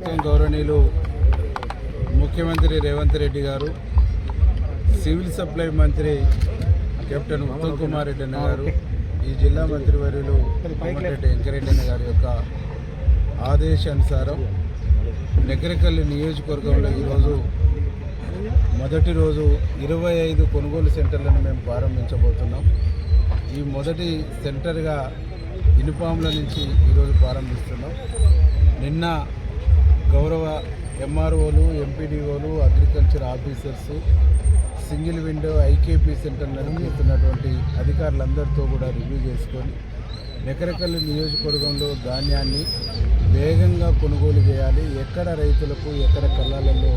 ప్రభుత్వం గౌరవనీయులు ముఖ్యమంత్రి రేవంత్ రెడ్డి గారు సివిల్ సప్లై మంత్రి కెప్టెన్ ఉత్తమ్ కుమార్ రెడ్డి అన్న గారు ఈ జిల్లా మంత్రివర్యులు కోమటిరెడ్డి వెంకరెడ్డి అన్న గారి యొక్క ఆదేశానుసారం నెగరికల్లి నియోజకవర్గంలో ఈరోజు మొదటి రోజు ఇరవై ఐదు కొనుగోలు సెంటర్లను మేము ప్రారంభించబోతున్నాం. ఈ మొదటి సెంటర్గా ఇనుపాముల నుంచి ఈరోజు ప్రారంభిస్తున్నాం. నిన్న గౌరవ ఎంఆర్ఓలు ఎంపీడీఓలు agriculture officers single window IKP centre నిర్వహిస్తున్నటువంటి అధికారులందరితో కూడా రివ్యూ చేసుకొని నెకరకల్లి నియోజకవర్గంలో ధాన్యాన్ని వేగంగా కొనుగోలు చేయాలి. ఎక్కడ రైతులకు ఎక్కడ కళ్ళాలలో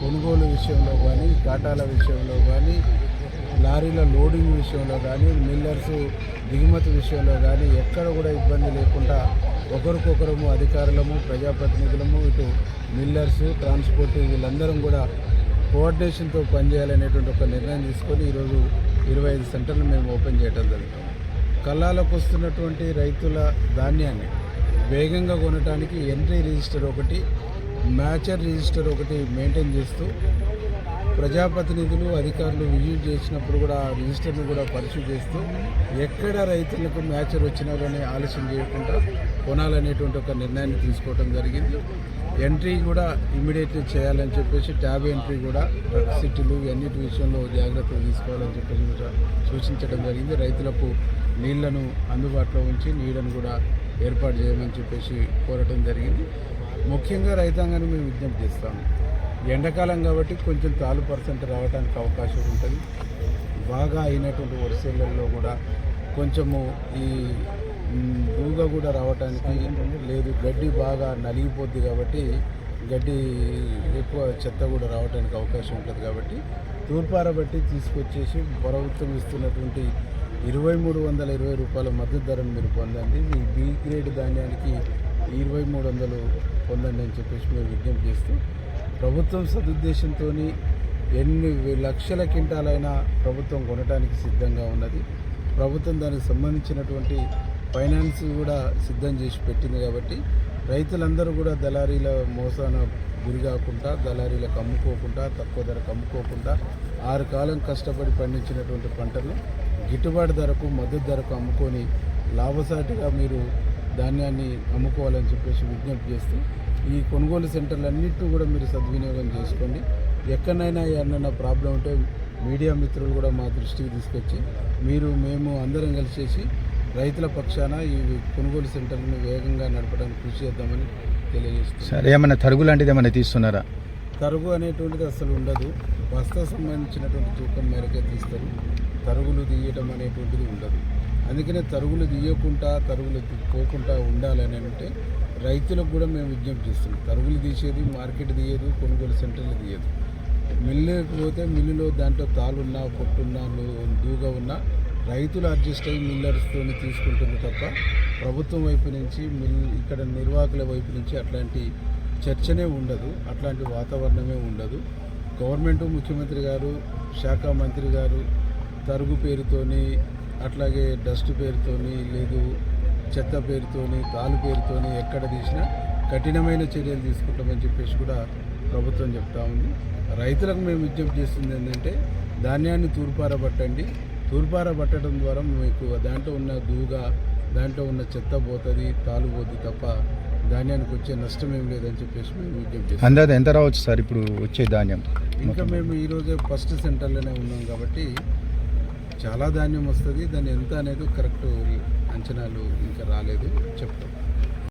కొనుగోలు విషయంలో కానీ కాటాల విషయంలో కానీ లారీల లోడింగ్ విషయంలో కానీ మిల్లర్స్ దిగుమతి విషయంలో కానీ ఎక్కడ కూడా ఇబ్బంది లేకుండా ఒకరికొకరము అధికారులము ప్రజాప్రతినిధులము ఇటు మిల్లర్స్ ట్రాన్స్పోర్ట్ వీళ్ళందరం కూడా కోఆర్డినేషన్తో పనిచేయాలనేటువంటి ఒక నిర్ణయం తీసుకొని ఈరోజు ఇరవై ఐదు సెంటర్లు మేము ఓపెన్ చేయడం జరుగుతుంది. కళ్ళాలకు వస్తున్నటువంటి రైతుల ధాన్యాన్ని వేగంగా కొనడానికి ఎంట్రీ రిజిస్టర్ ఒకటి మ్యాచర్ రిజిస్టర్ ఒకటి మెయింటైన్ చేస్తూ ప్రజాప్రతినిధులు అధికారులు విజిట్ చేసినప్పుడు కూడా ఆ రిజిస్టర్ను కూడా పరిశీలి చేస్తూ ఎక్కడ రైతులకు మ్యాచర్ వచ్చినా కానీ ఆలస్యం చేయకుండా కొనాలనేటువంటి ఒక నిర్ణయాన్ని తీసుకోవడం జరిగింది. ఎంట్రీ కూడా ఇమీడియట్లీ చేయాలని చెప్పేసి ట్యాబ్ ఎంట్రీ కూడా సిటీలు అన్నిటి విషయంలో జాగ్రత్తలు తీసుకోవాలని చెప్పేసి కూడా సూచించడం జరిగింది. రైతులకు నీళ్ళను అందుబాటులో ఉంచి నీళ్ళను కూడా ఏర్పాటు చేయమని చెప్పేసి కోరటం జరిగింది. ముఖ్యంగా రైతాంగాన్ని మేము విజ్ఞప్తి చేస్తాము. ఎండాకాలం కాబట్టి కొంచెం తాలు పర్సెంట్ రావడానికి అవకాశం ఉంటుంది. బాగా అయినటువంటి వరుసలలో కూడా కొంచెము ఈ దూగ కూడా రావడానికి లేదు. గడ్డి బాగా నలిగిపోద్ది కాబట్టి గడ్డి ఎక్కువ చెత్త కూడా రావడానికి అవకాశం ఉంటుంది కాబట్టి తూర్పారబట్టి తీసుకొచ్చేసి ప్రభుత్వం ఇస్తున్నటువంటి ఇరవై మూడు వందల ఇరవై రూపాయల మద్దతు ధరను మీరు పొందండి. మీ బి గ్రేడ్ ధాన్యానికి ఇరవై మూడు వందలు పొందండి అని చెప్పేసి మేము విజ్ఞప్తి చేస్తూ ప్రభుత్వం సదుద్దేశంతో ఎన్ని లక్షల క్వింటాలైనా ప్రభుత్వం కొనడానికి సిద్ధంగా ఉన్నది. ప్రభుత్వం దానికి సంబంధించినటువంటి ఫైనాన్స్ కూడా సిద్ధం చేసి పెట్టింది కాబట్టి రైతులందరూ కూడా దళారీల మోసాన గురి కాకుండా దళారీలకు అమ్ముకోకుండా తక్కువ ధరకు అమ్ముకోకుండా ఆరు కాలం కష్టపడి పండించినటువంటి పంటలు గిట్టుబాటు ధరకు మద్దతు ధరకు అమ్ముకొని లాభసాటిగా మీరు ధాన్యాన్ని అమ్ముకోవాలని చెప్పేసి విజ్ఞప్తి చేస్తూ ఈ కొనుగోలు సెంటర్లన్నింటినీ కూడా మీరు సద్వినియోగం చేసుకోండి. ఎక్కడైనా ఏమన్నా ప్రాబ్లం ఉంటే మీడియా మిత్రులు కూడా మా దృష్టికి తీసుకొచ్చి మీరు మేము అందరం కలిసేసి రైతుల పక్షాన ఈ కొనుగోలు సెంటర్లను వేగంగా నడపడానికి కృషి చేద్దామని తెలియజేస్తున్నాం. సార్ ఏమైనా తరుగు లాంటిది ఏమైనా తీస్తున్నారా? తరుగు అనేటువంటిది అసలు ఉండదు. బస్తా సంబంధించినటువంటి తూకం మేరకే తీస్తారు. తరుగులు తీయటం అనేటువంటిది ఉండదు. అందుకనే తరుగులు తీయకుండా తరుగులు పోకుండా ఉండాలని అంటే రైతులకు కూడా మేము విజ్ఞప్తి చేస్తున్నాం. తరుగులు తీసేది మార్కెట్ తీయదు కొనుగోలు సెంటర్లు తీయదు. మిల్లుకి పోతే మిల్లులో దాంట్లో తాలున్నా పొట్టున్నా ను- దూగ ఉన్నా రైతులు అడ్జస్ట్ అయ్యి మిల్లర్స్తో తీసుకుంటుంది తప్ప ప్రభుత్వం వైపు నుంచి మిల్ ఇక్కడ నిర్వాహకుల వైపు నుంచి అట్లాంటి చర్చనే ఉండదు అట్లాంటి వాతావరణమే ఉండదు. గవర్నమెంట్ ముఖ్యమంత్రి గారు శాఖ మంత్రి గారు తరుగు పేరుతోని అట్లాగే డస్ట్ పేరుతోని లేదు చెత్త పేరుతోని తాలు పేరుతోని ఎక్కడ తీసినా కఠినమైన చర్యలు తీసుకుంటామని చెప్పేసి కూడా ప్రభుత్వం చెప్తా ఉంది. రైతులకు మేము విజ్ఞప్తి చేస్తుంది ఏంటంటే ధాన్యాన్ని తూర్పారబట్టండి. తూర్పారబట్టడం ద్వారా మీకు దాంట్లో ఉన్న దూగ దాంట్లో ఉన్న చెత్త పోతుంది తాలు పోతుంది తప్ప ధాన్యానికి వచ్చే నష్టం ఏం లేదని చెప్పేసి మేము విజ్ఞప్తి చేస్తాం అందాజ ఎంత రావచ్చు సార్ ఇప్పుడు వచ్చే ధాన్యం? ఇంకా మేము ఈరోజే ఫస్ట్ సెంటర్లోనే ఉన్నాం కాబట్టి చాలా ధాన్యం వస్తుంది. దాన్ని ఎంత అనేది కరెక్ట్ అంచనాలు ఇంకా రాలేదు. చెప్తాం.